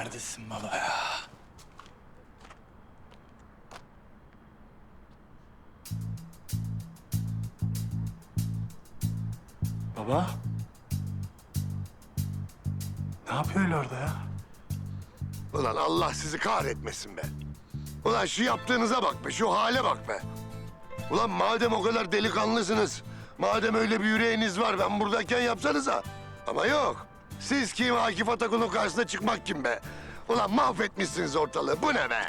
Neredesin baba ya? Baba? Ne yapıyor öyle orada ya? Ulan Allah sizi kahretmesin be. Ulan şu yaptığınıza bak be, şu hale bak be. Ulan madem o kadar delikanlısınız, madem öyle bir yüreğiniz var ben buradayken yapsanıza. Ama yok. Siz kim Akif Atakun'un karşısına çıkmak kim be? Ulan mahvetmişsiniz ortalığı. Bu ne be?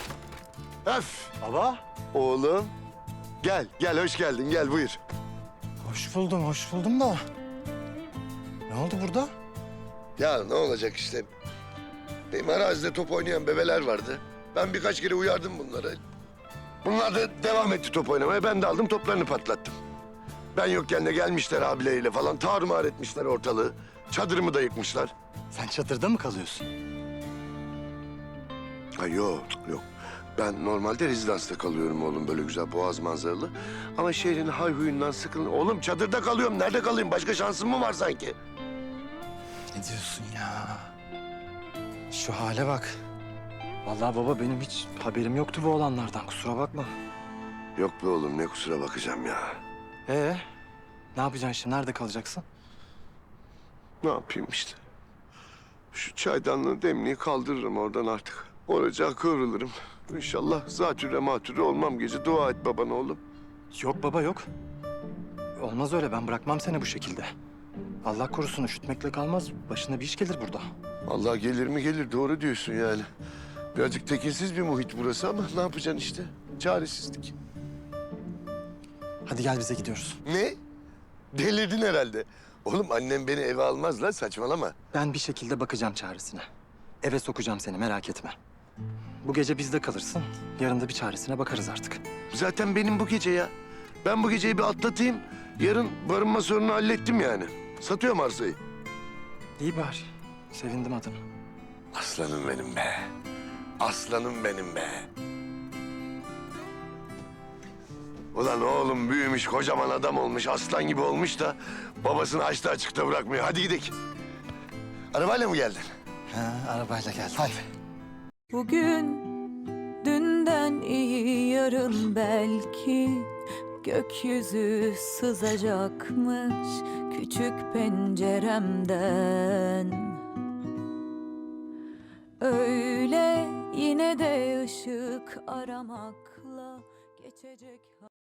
Öf. Baba? Oğlum. Gel, gel hoş geldin. Gel buyur. Hoş buldum, hoş buldum da. Ne oldu burada? Ya ne olacak işte. Benim arazide top oynayan bebeler vardı. Ben birkaç kere uyardım bunları. Bunlar da devam etti top oynamaya. Ben de aldım toplarını patlattım. Ben yokken de gelmişler abileriyle falan tarumar etmişler ortalığı. Çadırımı da yıkmışlar. Sen çadırda mı kalıyorsun? Ha yok yok. Ben normalde rezidansta kalıyorum oğlum böyle güzel boğaz manzaralı. Ama şehrin hayhuyundan sıkılın. Oğlum çadırda kalıyorum. Nerede kalayım? Başka şansım mı var sanki? Ne diyorsun ya? Şu hale bak. Vallahi baba benim hiç haberim yoktu bu olanlardan kusura bakma. Yok be oğlum ne kusura bakacağım ya. Ee, ne yapacaksın şimdi? Nerede kalacaksın? Ne yapayım işte. Şu çaydanlığı demliği kaldırırım oradan artık. Oracağa kıvrılırım. İnşallah zatürre matürre olmam gece. Dua et babana oğlum. Yok baba yok. Olmaz öyle ben bırakmam seni bu şekilde. Allah korusun üşütmekle kalmaz. Başına bir iş gelir burada. Allah gelir mi gelir doğru diyorsun yani. Birazcık tekinsiz bir muhit burası ama ne yapacaksın işte? Çaresizlik. Hadi gel bize gidiyoruz. Ne? Delirdin herhalde. Oğlum annem beni eve almaz lan saçmalama. Ben bir şekilde bakacağım çaresine. Eve sokacağım seni merak etme. Bu gece bizde kalırsın. Yarın da bir çaresine bakarız artık. Zaten benim bu gece ya. Ben bu geceyi bir atlatayım. Yarın barınma sorununu hallettim yani. Satıyorum arsayı. İyi bari. Sevindim adına. Aslanım benim be. Aslanım benim be. Ulan oğlum büyümüş, kocaman adam olmuş, aslan gibi olmuş da babasını açta açıkta bırakmıyor. Hadi gidelim. Arabayla mı geldin? Ha, arabayla geldim. Hadi. Bugün dünden iyi yarın belki gökyüzü sızacakmış küçük penceremden. Öyle yine de ışık aramakla geçecek.